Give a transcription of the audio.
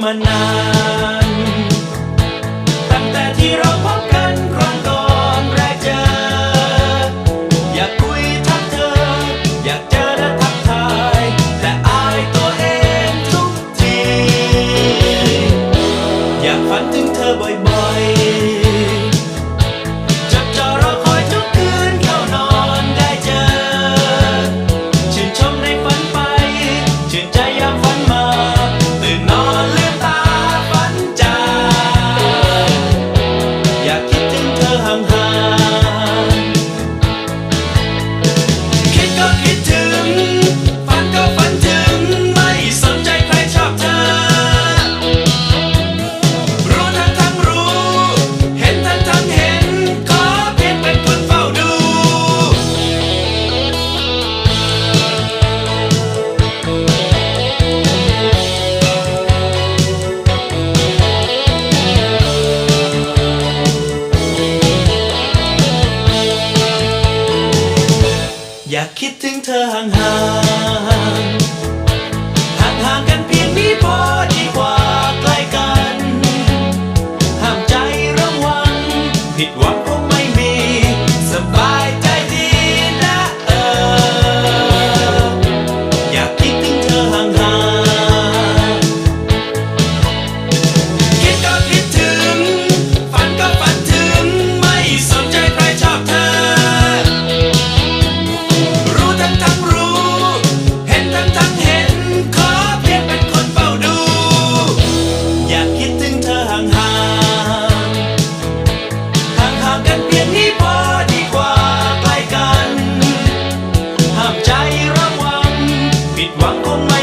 naman na อยากคิดถึงเธอห่างห่างห่างห่างกันเพียงนี้พอดีกว่าใกล้กันห้ามใจระวังผิดหวัง Huwag kong